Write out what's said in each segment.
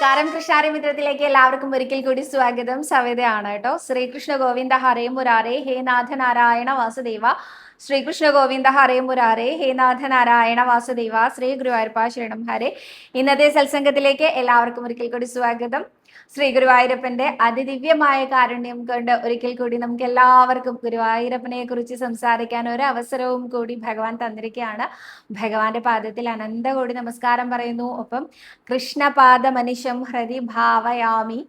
നമസ്കാരം. കൃഷ്ണാരി മിത്രത്തിലേക്ക് എല്ലാവർക്കും ഒരിക്കൽ കൂടി സ്വാഗതം. സവിതയാണ് കേട്ടോ. ശ്രീകൃഷ്ണ ഗോവിന്ദ ഹരേ മുരാരേ. ഹേ നാഥ നാരായണ വാസുദേവ. ശ്രീകൃഷ്ണ ഗോവിന്ദ ഹരേ മുരാരേ ഹേ നാഥ നാരായണ വാസുദേവ ശ്രീ ഗുരുവായൂരപ്പ ശരണം ഹരേ. ഇന്നത്തെ സത്സംഗത്തിലേക്ക് എല്ലാവർക്കും ഒരിക്കൽ കൂടി സ്വാഗതം. ശ്രീ ഗുരുവായൂരപ്പന്റെ അതിദിവ്യമായ കാരുണ്യം കൊണ്ട് ഒരിക്കൽ കൂടി നമുക്ക് എല്ലാവർക്കും ഗുരുവായൂരപ്പനെ കുറിച്ച് സംസാരിക്കാൻ ഒരു അവസരവും കൂടി ഭഗവാൻ തന്നിരിക്കുകയാണ്. ഭഗവാന്റെ പാദത്തിൽ അനന്ത കോടി നമസ്കാരം പറയുന്നു. ഒപ്പം കൃഷ്ണപാദ മനുഷ്യം ഹൃദി ഭാവയാമി.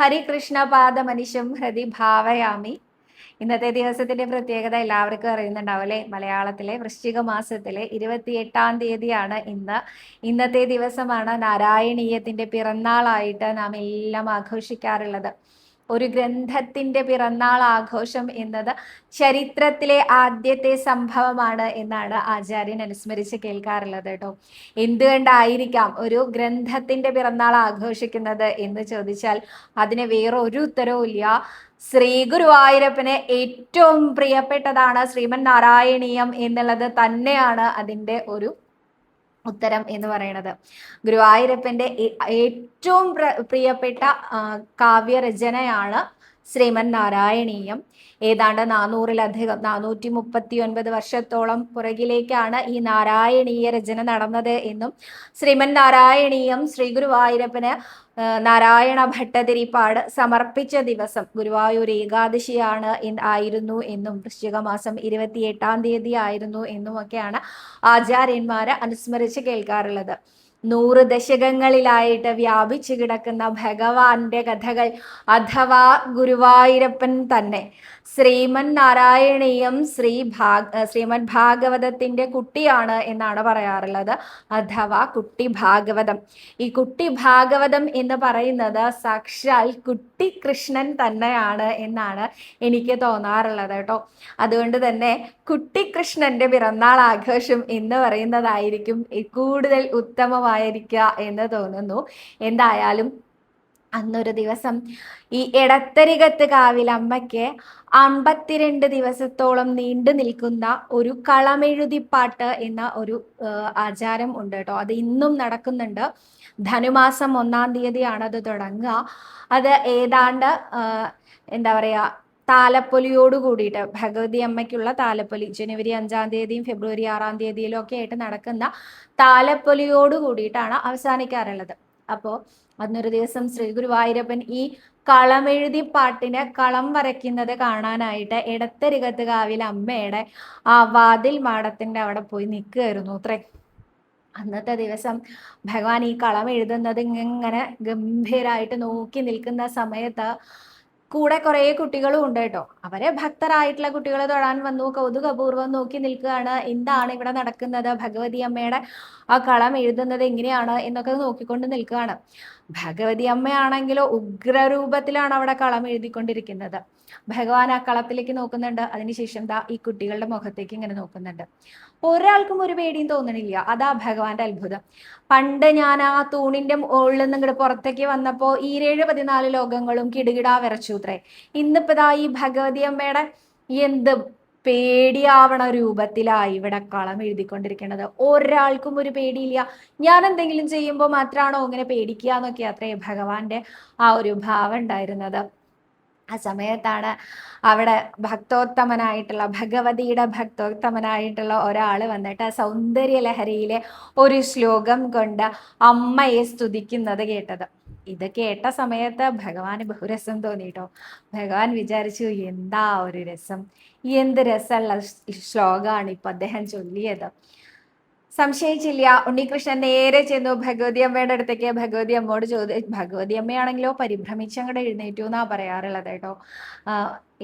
ഹരികൃഷ്ണപാദ മനുഷ്യം ഹൃദി ഭാവയാമി. ഇന്നത്തെ ദിവസത്തിന്റെ പ്രത്യേകത എല്ലാവർക്കും അറിയുന്നുണ്ടാവും അല്ലേ? മലയാളത്തിലെ വൃശ്ചിക മാസത്തിലെ ഇരുപത്തി എട്ടാം തീയതിയാണ് ഇന്ന്. ഇന്നത്തെ ദിവസമാണ് നാരായണീയത്തിന്റെ പിറന്നാളായിട്ട് നാം എല്ലാം ആഘോഷിക്കാറുള്ളത്. ഒരു ഗ്രന്ഥത്തിന്റെ പിറന്നാൾ ആഘോഷം എന്നത് ചരിത്രത്തിലെ ആദ്യത്തെ സംഭവമാണ് എന്നാണ് ആചാര്യൻ അനുസ്മരിച്ച് കേൾക്കാറുള്ളത് കേട്ടോ. എന്തുകൊണ്ടായിരിക്കാം ഒരു ഗ്രന്ഥത്തിന്റെ പിറന്നാൾ ആഘോഷിക്കുന്നത് എന്ന് ചോദിച്ചാൽ അതിന് വേറെ ഒരു ഉത്തരവും ഇല്ല. ശ്രീ ഗുരുവായൂരപ്പന് ഏറ്റവും പ്രിയപ്പെട്ടതാണ് ശ്രീമൻ നാരായണീയം എന്നുള്ളത് തന്നെയാണ് അതിന്റെ ഒരു ഉത്തരം എന്ന് പറയുന്നത്. ഗുരുവായൂരപ്പന്റെ ഏറ്റവും പ്രിയപ്പെട്ട കാവ്യരചനയാണ് ശ്രീമൻ നാരായണീയം ഏതാണ്ട് നാനൂറിലധികം നാനൂറ്റി മുപ്പത്തി ഒൻപത് വർഷത്തോളം പുറകിലേക്കാണ് ഈ നാരായണീയ രചന നടന്നത് എന്നും ശ്രീമൻ നാരായണീയം ശ്രീ ഗുരുവായൂരപ്പന് നാരായണ ഭട്ടതിരിപ്പാട് സമർപ്പിച്ച ദിവസം ഗുരുവായൂർ ഏകാദശിയാണ് ആയിരുന്നു എന്നും വൃശ്ചിക മാസം ഇരുപത്തി എട്ടാം തീയതി ആയിരുന്നു എന്നുമൊക്കെയാണ് ആചാര്യന്മാരെ അനുസ്മരിച്ച് കേൾക്കാറുള്ളത്. നൂറ് ദശകങ്ങളിലായിട്ട് വ്യാപിച്ചു കിടക്കുന്ന ഭഗവാന്റെ കഥകൾ അഥവാ ഗുരുവായൂരപ്പൻ തന്നെ. ശ്രീമൻ നാരായണീയം ശ്രീ ഭാഗ ശ്രീമദ് ഭാഗവതത്തിന്റെ കുട്ടിയാണ് എന്നാണ് പറയാറുള്ളത്. അഥവാ കുട്ടി ഭാഗവതം. ഈ കുട്ടി ഭാഗവതം എന്ന് പറയുന്നത് സാക്ഷാൽ കുട്ടി കൃഷ്ണൻ തന്നെയാണ് എന്നാണ് എനിക്ക് തോന്നാറുള്ളത് കേട്ടോ. അതുകൊണ്ട് തന്നെ കുട്ടി കൃഷ്ണന്റെ പിറന്നാൾ ആഘോഷം എന്ന് പറയുന്നതായിരിക്കും കൂടുതൽ ഉത്തമമായിരിക്കുക എന്ന് തോന്നുന്നു. എന്തായാലും അന്നൊരു ദിവസം ഈ എടത്തരികത്ത് കാവിൽ അമ്മയ്ക്ക് അമ്പത്തിരണ്ട് ദിവസത്തോളം നീണ്ടു നിൽക്കുന്ന ഒരു കളമെഴുതിപ്പാട്ട് എന്ന ഒരു ആചാരം ഉണ്ട് കേട്ടോ. അത് ഇന്നും നടക്കുന്നുണ്ട്. ധനുമാസം ഒന്നാം തീയതിയാണ് അത് തുടങ്ങുക. അത് ഏതാണ്ട് എന്താ പറയാ താലപ്പൊലിയോട് കൂടിയിട്ട് ഭഗവതി അമ്മയ്ക്കുള്ള താലപ്പൊലി ജനുവരി അഞ്ചാം തീയതിയും ഫെബ്രുവരി ആറാം തീയതിയിലും ഒക്കെ ആയിട്ട് നടക്കുന്ന താലപ്പൊലിയോട് കൂടിയിട്ടാണ് അവസാനിക്കാറുള്ളത്. അപ്പോൾ അന്നൊരു ദിവസം ശ്രീ ഗുരുവായൂരപ്പൻ ഈ കളമെഴുതി പാട്ടിനെ കളം വരയ്ക്കുന്നത് കാണാനായിട്ട് ഇടത്തരികത്ത് കാവിൽ അമ്മയുടെ ആ വാതിൽ മാടത്തിന്റെ അവിടെ പോയി നിൽക്കുകയായിരുന്നു അത്രേ. അന്നത്തെ ദിവസം ഭഗവാൻ ഈ കളം എഴുതുന്നത് ഇങ്ങനെ ഗംഭീരായിട്ട് നോക്കി നിൽക്കുന്ന സമയത്ത് കൂടെ കുറേ കുട്ടികളും ഉണ്ട് കേട്ടോ. അവരെ ഭക്തരായിട്ടുള്ള കുട്ടികളെ തൊഴാൻ വന്നു കൗതുകപൂർവം നോക്കി നിൽക്കുകയാണ്. എന്താണ് ഇവിടെ നടക്കുന്നത്? ഭഗവതി അമ്മയുടെ ആ കളം എഴുതുന്നത് എങ്ങനെയാണ് എന്നൊക്കെ നോക്കിക്കൊണ്ട് നിൽക്കുകയാണ്. ഭഗവതി അമ്മയാണെങ്കിലോ ഉഗ്രരൂപത്തിലാണ് അവിടെ കളം എഴുതിക്കൊണ്ടിരിക്കുന്നത്. ഭഗവാൻ ആ കളത്തിലേക്ക് നോക്കുന്നുണ്ട്. അതിനുശേഷം ദാ ഈ കുട്ടികളുടെ മുഖത്തേക്ക് ഇങ്ങനെ നോക്കുന്നുണ്ട്. ഒരാൾക്കും ഒരു പേടിയും തോന്നണില്ല. അതാ ഭഗവാന്റെ അത്ഭുതം. പണ്ട് ഞാൻ ആ തൂണിന്റെ മുകളിൽ നിന്ന് ഇങ്ങോട്ട് പുറത്തേക്ക് വന്നപ്പോ ഏഴ് പതിനാല് ലോകങ്ങളും കിടുകിടാ വിറച്ചുത്രേ. ഇന്നിപ്പോ ദാ ഈ ഭഗവതി അമ്മയുടെ എന്ത് പേടിയാവണ രൂപത്തിലായി ഇവിടെ കളം എഴുതിക്കൊണ്ടിരിക്കുന്നത് ഒരാൾക്കും ഒരു പേടിയില്ല. ഞാൻ എന്തെങ്കിലും ചെയ്യുമ്പോൾ മാത്രമാണോ ഇങ്ങനെ പേടിക്കുക എന്നൊക്കെ അത്രേ ഭഗവാന്റെ ആ ഒരു ഭാവം ഉണ്ടായിരുന്നത്. ആ സമയത്താണ് അവിടെ ഭക്തോത്തമനായിട്ടുള്ള ഭഗവതിയുടെ ഭക്തോത്തമനായിട്ടുള്ള ഒരാൾ വന്നിട്ട് ആ സൗന്ദര്യലഹരിയിലെ ഒരു ശ്ലോകം കൊണ്ട് അമ്മയെ സ്തുതിക്കുന്നത് കേട്ടത്. ഇത് കേട്ട സമയത്ത് ഭഗവാന് ബഹുരസം തോന്നിട്ടോ? ഭഗവാൻ വിചാരിച്ചു എന്താ ഒരു രസം? എന്ത് രസമുള്ള ശ്ലോകമാണ് ഇപ്പൊ അദ്ദേഹം ചൊല്ലിയത്. സംശയിച്ചില്ല. ഉണ്ണികൃഷ്ണൻ നേരെ ചെന്നു ഭഗവതി അമ്മയുടെ അടുത്തേക്ക്. ഭഗവതി അമ്മയോട് ചോദി ഭഗവതി അമ്മയാണെങ്കിലോ പരിഭ്രമിച്ചങ്ങടെ എഴുന്നേറ്റു എന്നാ പറയാറുള്ളത് കേട്ടോ.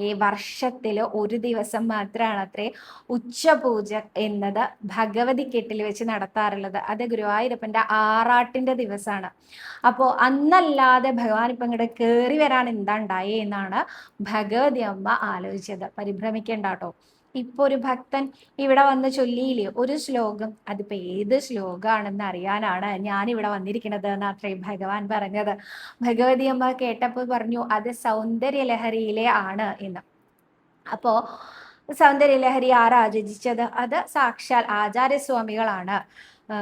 ഈ വർഷത്തിൽ ഒരു ദിവസം മാത്രമാണ് അത്രേ ഉച്ചപൂജ എന്നത് ഭഗവതി കെട്ടിൽ വെച്ച് നടത്താറുള്ളത്. അത് ഗുരുവായൂരപ്പന്റെ ആറാട്ടിന്റെ ദിവസമാണ് അപ്പോൾ അന്നല്ലാതെ ഭഗവാൻ ഇപ്പം ഇങ്ങോട്ട് കയറി വരാൻ എന്താ ഉണ്ടായേ എന്നാണ് ഭഗവതി അമ്മ ആലോചിച്ചത്. പരിഭ്രമിക്കേണ്ട കേട്ടോ. ഇപ്പൊ ഒരു ഭക്തൻ ഇവിടെ വന്ന് ചൊല്ലിയില്ലേ? ഒരു ശ്ലോകം. അതിപ്പോ ഏത് ശ്ലോകമാണെന്ന് അറിയാനാണ് ഞാൻ ഇവിടെ വന്നിരിക്കുന്നത് എന്ന് അത്രയും ഭഗവാൻ പറഞ്ഞത്. ഭഗവതി അമ്മ കേട്ടപ്പോൾ പറഞ്ഞു അത് സൗന്ദര്യ ലഹരിയിലെ ആണ് എന്ന്. അപ്പോ സൗന്ദര്യ ലഹരി ആരാ രചിച്ചത്? അത് സാക്ഷാൽ ആചാര്യസ്വാമികളാണ്. ആ,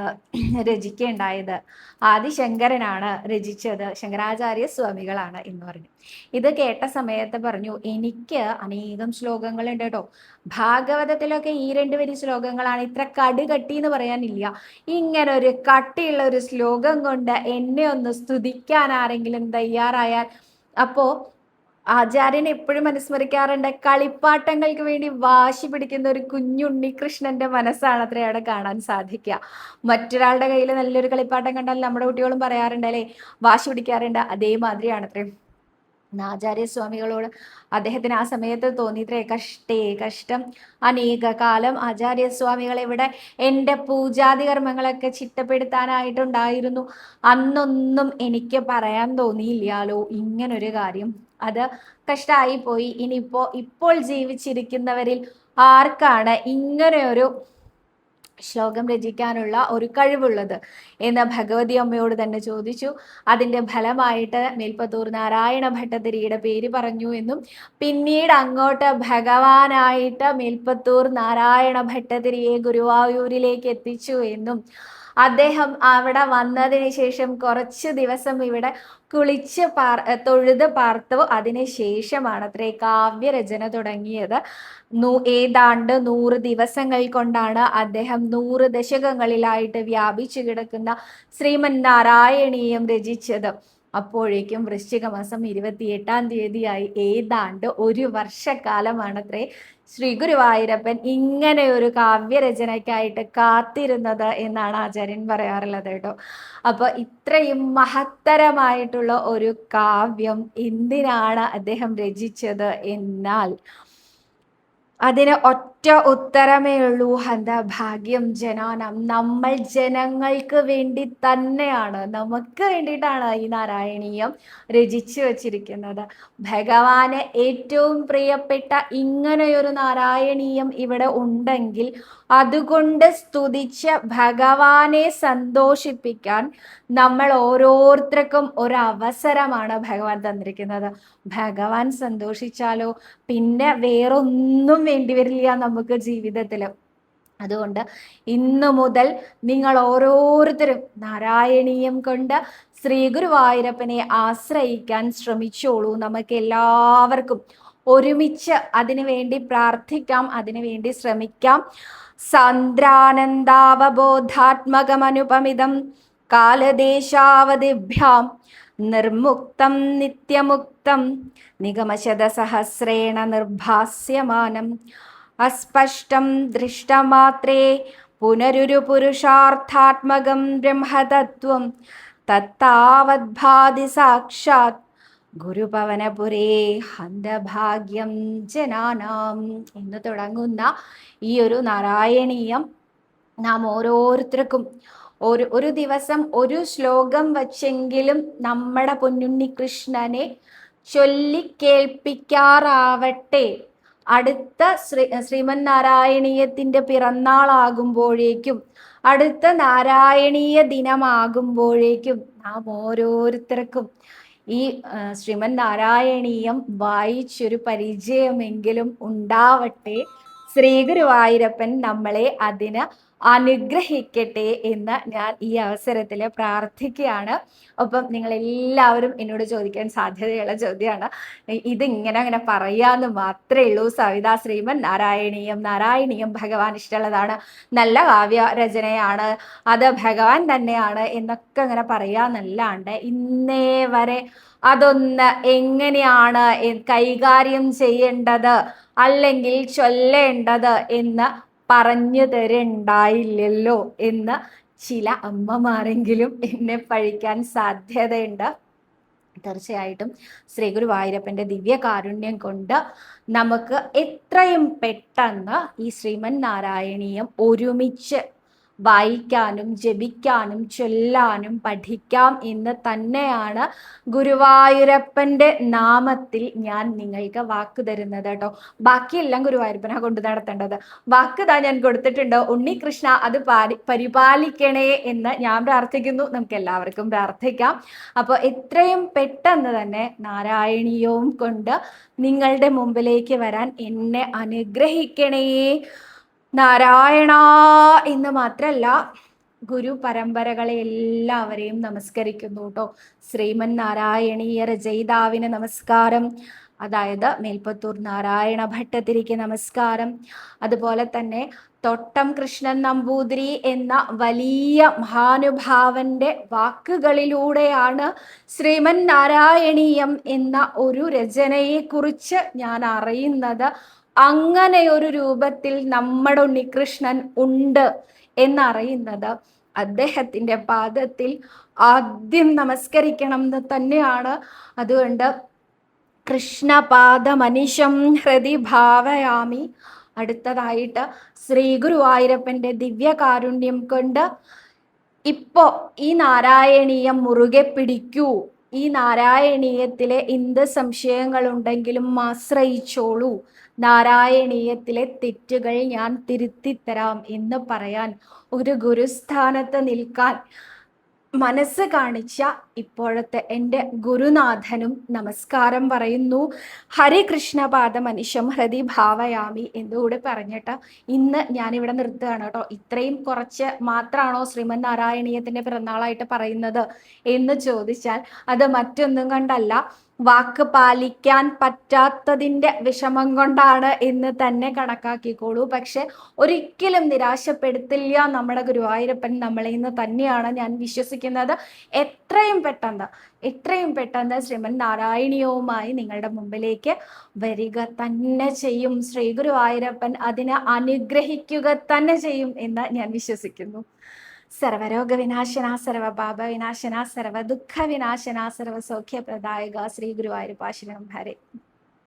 ആദി ആദിശങ്കരനാണ് രചിച്ചത്. ശങ്കരാചാര്യ സ്വാമികളാണ് എന്ന് പറഞ്ഞു. ഇത് കേട്ട സമയത്ത് പറഞ്ഞു എനിക്ക് അനേകം ശ്ലോകങ്ങളുണ്ട് കേട്ടോ ഭാഗവതത്തിലൊക്കെ ഈ രണ്ട് വരി ശ്ലോകങ്ങളാണ് ഇത്ര കടുകട്ടി എന്ന് പറയാനില്ല. ഇങ്ങനെ ഒരു കട്ടിയുള്ള ഒരു ശ്ലോകം കൊണ്ട് എന്നെ ഒന്ന് സ്തുതിക്കാൻ ആരെങ്കിലും തയ്യാറായാൽ അപ്പോ ആചാര്യൻ എപ്പോഴും അനുസ്മരിക്കാറുണ്ട്. കളിപ്പാട്ടങ്ങൾക്ക് വേണ്ടി വാശി പിടിക്കുന്ന ഒരു കുഞ്ഞുണ്ണി കൃഷ്ണന്റെ മനസ്സാണ് അത്ര അവിടെ കാണാൻ സാധിക്കുക. മറ്റൊരാളുടെ കയ്യിൽ നല്ലൊരു കളിപ്പാട്ടം കണ്ടാൽ നമ്മുടെ കുട്ടികളും പറയാറുണ്ട് അല്ലേ? വാശി പിടിക്കാറുണ്ട്. അതേമാതിരിയാണ് അത്രയും ആചാര്യസ്വാമികളോട് അദ്ദേഹത്തിന് ആ സമയത്ത് തോന്നിത്രേ കഷ്ടേ കഷ്ടം. അനേക കാലം ആചാര്യസ്വാമികൾ ഇവിടെ എന്റെ പൂജാതി കർമ്മങ്ങളൊക്കെ ചിട്ടപ്പെടുത്താനായിട്ടുണ്ടായിരുന്നു. അന്നൊന്നും എനിക്ക് പറയാൻ തോന്നിയില്ലാലോ ഇങ്ങനൊരു കാര്യം അത് കഷ്ടമായി പോയി ഇനിയിപ്പോ ഇപ്പോൾ ജീവിച്ചിരിക്കുന്നവരിൽ ആർക്കാണ് ഇങ്ങനെ ഒരു ശ്ലോകം രചിക്കാനുള്ള ഒരു കഴിവുള്ളത്? എന്ന് ഭഗവതി അമ്മയോട് തന്നെ ചോദിച്ചു. അതിന്റെ ഫലമായിട്ട് മേൽപ്പത്തൂർ നാരായണ ഭട്ടതിരിയുടെ പേര് പറഞ്ഞു എന്നും പിന്നീട് അങ്ങോട്ട് ഭഗവാനായിട്ട് മേൽപ്പത്തൂർ നാരായണ ഭട്ടതിരിയെ ഗുരുവായൂരിലേക്ക് എത്തിച്ചു എന്നും അദ്ദേഹം അവിടെ വന്നതിന് ശേഷം കുറച്ച് ദിവസം ഇവിടെ കുളിച്ച് പാർ തൊഴുത് പാർത്തു. അതിന് ശേഷമാണ് അത്രേ കാവ്യരചന തുടങ്ങിയത്. നൂ ഏതാണ്ട് നൂറ് ദിവസങ്ങൾ കൊണ്ടാണ് അദ്ദേഹം നൂറ് ദശകങ്ങളിലായിട്ട് വ്യാപിച്ചു കിടക്കുന്ന ശ്രീമൻ നാരായണീയം രചിച്ചത്. അപ്പോഴേക്കും വൃശ്ചിക മാസം ഇരുപത്തിയെട്ടാം തീയതിയായി ഏതാണ്ട് ഒരു വർഷക്കാലമാണത്രേ. ശ്രീ ഗുരുവായൂരപ്പൻ ഇങ്ങനെ ഒരു കാവ്യരചനയ്ക്കായിട്ട് കാത്തിരുന്നത് എന്നാണ് ആചാര്യൻ പറയാറുള്ളത് കേട്ടോ. അപ്പൊ ഇത്രയും മഹത്തരമായിട്ടുള്ള ഒരു കാവ്യം എന്തിനാണ് അദ്ദേഹം രചിച്ചത് എന്നാൽ അതിന് ഒറ്റ ഉത്തരമേ ഉള്ളൂ. എന്താ ഭാഗ്യം ജനാനം. നമ്മൾ ജനങ്ങൾക്ക് വേണ്ടി തന്നെയാണ്. നമുക്ക് വേണ്ടിയിട്ടാണ് ഈ നാരായണീയം രചിച്ചു വച്ചിരിക്കുന്നത്. ഭഗവാന് ഏറ്റവും പ്രിയപ്പെട്ട ഇങ്ങനെയൊരു നാരായണീയം ഇവിടെ ഉണ്ടെങ്കിൽ അതുകൊണ്ട് സ്തുതിച്ച് ഭഗവാനെ സന്തോഷിപ്പിക്കാൻ നമ്മൾ ഓരോരുത്തർക്കും ഒരു അവസരമാണ് ഭഗവാൻ തന്നിരിക്കുന്നത്. ഭഗവാൻ സന്തോഷിച്ചാലോ? പിന്നെ വേറൊന്നും വേണ്ടി വരില്ല നമുക്ക് ജീവിതത്തിൽ അതുകൊണ്ട് ഇന്നു മുതൽ നിങ്ങൾ ഓരോരുത്തരും നാരായണീയം കൊണ്ട് ശ്രീ ഗുരുവായൂരപ്പനെ ആശ്രയിക്കാൻ ശ്രമിച്ചോളൂ. നമുക്ക് എല്ലാവർക്കും ഒരുമിച്ച് അതിനു വേണ്ടി പ്രാർത്ഥിക്കാം അതിനു വേണ്ടി ശ്രമിക്കാം. സാന്ദ്രാനന്ദാവബോധാത്മകമനുപമിതം കാലദേശാവതിഭ്യാം നിർമുക്തം നിത്യമുക്തം നിഗമശതസഹസ്രേണ നിർഭാസ്യമാനം. അസ്പഷ്ടം ദൃഷ്ടമാത്രേ. പുനരുരു പുരുഷാർത്ഥാത്മകം ബ്രഹ്മതത്വം. തത്താവദ്ഭാതി സാക്ഷാത്. ഗുരുഭവനപുരേ ഹന്തഭാഗ്യം ജനാനാം. എന്ന് തുടങ്ങുന്ന ഈ ഒരു നാരായണീയം നാം ഓരോരുത്തർക്കും ഒരു ഒരു ദിവസം ഒരു ശ്ലോകം വച്ചെങ്കിലും നമ്മുടെ പൊന്നുണ്ണി കൃഷ്ണനെ ചൊല്ലിക്കേൾപ്പിക്കാറാവട്ടെ അടുത്ത ശ്രീ ശ്രീമൻ നാരായണീയത്തിന്റെ പിറന്നാളാകുമ്പോഴേക്കും അടുത്ത നാരായണീയ ദിനമാകുമ്പോഴേക്കും നാം ഓരോരുത്തർക്കും ഈ ശ്രീമൻ നാരായണീയം വായിച്ചൊരു പരിചയമെങ്കിലും ഉണ്ടാവട്ടെ. ശ്രീഗുരുവായൂരപ്പൻ നമ്മളെ അതിന് അനുഗ്രഹിക്കട്ടെ എന്ന് ഞാൻ ഈ അവസരത്തിൽ പ്രാർത്ഥിക്കുകയാണ്. ഒപ്പം നിങ്ങൾ എല്ലാവരും എന്നോട് ചോദിക്കാൻ സാധ്യതയുള്ള ചോദ്യമാണ്. ഇതിങ്ങനെ അങ്ങനെ പറയാന്ന് മാത്രമേ ഉള്ളൂ. സവിത ശ്രീമൻ നാരായണീയം നാരായണീയം ഭഗവാൻ ഇഷ്ടമുള്ളതാണ്. നല്ല കാവ്യ രചനയാണ് അത് ഭഗവാൻ തന്നെയാണ് എന്നൊക്കെ അങ്ങനെ പറയാന്നല്ലാണ്ട് ഇന്നേ വരെ അതൊന്ന് എങ്ങനെയാണ് കൈകാര്യം ചെയ്യേണ്ടത്? അല്ലെങ്കിൽ ചൊല്ലേണ്ടത് എന്ന് പറഞ്ഞു തരണ്ടായില്ലല്ലോ എന്ന് ചില അമ്മമാരെങ്കിലും എന്നെ പഴിക്കാൻ സാധ്യതയുണ്ട്. തീർച്ചയായിട്ടും ശ്രീ ഗുരുവായൂരപ്പന്റെ ദിവ്യ കാരുണ്യം കൊണ്ട് നമുക്ക് എത്രയും പെട്ടെന്ന് ഈ ശ്രീമൻ നാരായണീയം ഒരുമിച്ച് വായിക്കാനും ജപിക്കാനും ചൊല്ലാനും പഠിക്കാം എന്ന് തന്നെയാണ് ഗുരുവായൂരപ്പന്റെ നാമത്തിൽ ഞാൻ നിങ്ങൾക്ക് വാക്ക് തരുന്നത് കേട്ടോ. ബാക്കിയെല്ലാം ഗുരുവായൂരപ്പനാ കൊണ്ട് നടത്തേണ്ടത്. വാക്ക് താ ഞാൻ കൊടുത്തിട്ടുണ്ട്. ഉണ്ണികൃഷ്ണ അത് പാരി പരിപാലിക്കണേ എന്ന് ഞാൻ പ്രാർത്ഥിക്കുന്നു. നമുക്ക് എല്ലാവർക്കും പ്രാർത്ഥിക്കാം. അപ്പോൾ എത്രയും പെട്ടെന്ന് തന്നെ നാരായണീയവും കൊണ്ട് നിങ്ങളുടെ മുമ്പിലേക്ക് വരാൻ എന്നെ അനുഗ്രഹിക്കണേ. നാരായണ എന്ന് മാത്രമല്ല ഗുരു പരമ്പരകളെ എല്ലാവരെയും നമസ്കരിക്കുന്നു കേട്ടോ. ശ്രീമൻ നാരായണീയ രചയിതാവിന് നമസ്കാരം. അതായത് മേൽപ്പത്തൂർ നാരായണ ഭട്ടതിരിക്ക് നമസ്കാരം. അതുപോലെ തന്നെ തൊട്ടം കൃഷ്ണൻ നമ്പൂതിരി എന്ന വലിയ മഹാനുഭാവന്റെ വാക്കുകളിലൂടെയാണ് ശ്രീമൻ നാരായണീയം എന്ന ഒരു രചനയെക്കുറിച്ച് ഞാൻ അറിയുന്നത്. അങ്ങനെ ഒരു രൂപത്തിൽ നമ്മുടെ ഉണ്ണികൃഷ്ണൻ ഉണ്ട് എന്നറിയുന്നത് അദ്ദേഹത്തിന്റെ പാദത്തിൽ ആദ്യം നമസ്കരിക്കണം എന്ന് തന്നെയാണ്. അതുകൊണ്ട് കൃഷ്ണപാദമനിശം ഹൃദി ഭാവയാമി. അടുത്തതായിട്ട് ശ്രീ ഗുരുവായൂരപ്പന്റെ ദിവ്യകാരുണ്യം കൊണ്ട് ഇപ്പോ ഈ നാരായണീയം മുറുകെ പിടിക്കൂ. ഈ നാരായണീയത്തിലെ എന്ത് സംശയങ്ങളുണ്ടെങ്കിലും ആശ്രയിച്ചോളൂ. നാരായണീയത്തിലെ തെറ്റുകൾ ഞാൻ തിരുത്തിത്തരാം എന്ന് പറയാൻ ഒരു ഗുരുസ്ഥാനത്ത് നിൽക്കാൻ മനസ്സ് കാണിച്ച ഇപ്പോഴത്തെ എന്റെ ഗുരുനാഥനും നമസ്കാരം പറയുന്നു. ഹരേ കൃഷ്ണപാദ മനുഷ്യം ഹൃദി ഭാവയാമി എന്നുകൂടി പറഞ്ഞിട്ട് ഇന്ന് ഞാനിവിടെ നിർത്തുകയാണ് കേട്ടോ. ഇത്രയും കുറച്ച് മാത്രമാണോ ശ്രീമൻ നാരായണീയത്തിന്റെ പിറന്നാളായിട്ട് പറയുന്നത് എന്ന് ചോദിച്ചാൽ അത് മറ്റൊന്നും കൊണ്ടല്ല. വാക്ക് പാലിക്കാൻ പറ്റാത്തതിന്റെ വിഷമം കൊണ്ടാണ് എന്ന് തന്നെ കണക്കാക്കിക്കോളൂ. പക്ഷെ ഒരിക്കലും നിരാശപ്പെടുത്തില്ല നമ്മുടെ ഗുരുവായൂരപ്പൻ നമ്മളെ ഇന്ന് തന്നെയാണ് ഞാൻ വിശ്വസിക്കുന്നത്. എത്രയും പെട്ടെന്ന് എത്രയും പെട്ടെന്ന് ശ്രീമൻ നാരായണീയവുമായി നിങ്ങളുടെ മുമ്പിലേക്ക് വരിക തന്നെ ചെയ്യും. ശ്രീ ഗുരുവായൂരപ്പൻ അതിനെ അനുഗ്രഹിക്കുക തന്നെ ചെയ്യും എന്ന് ഞാൻ വിശ്വസിക്കുന്നു. സർവരോഗ വിനാശന സർവ പാപ വിനാശന ദുഃഖ വിനാശന സർവ സൗഖ്യപ്രദായക ശ്രീ ഗുരുവായൂരപ്പാശനം ഹരേ.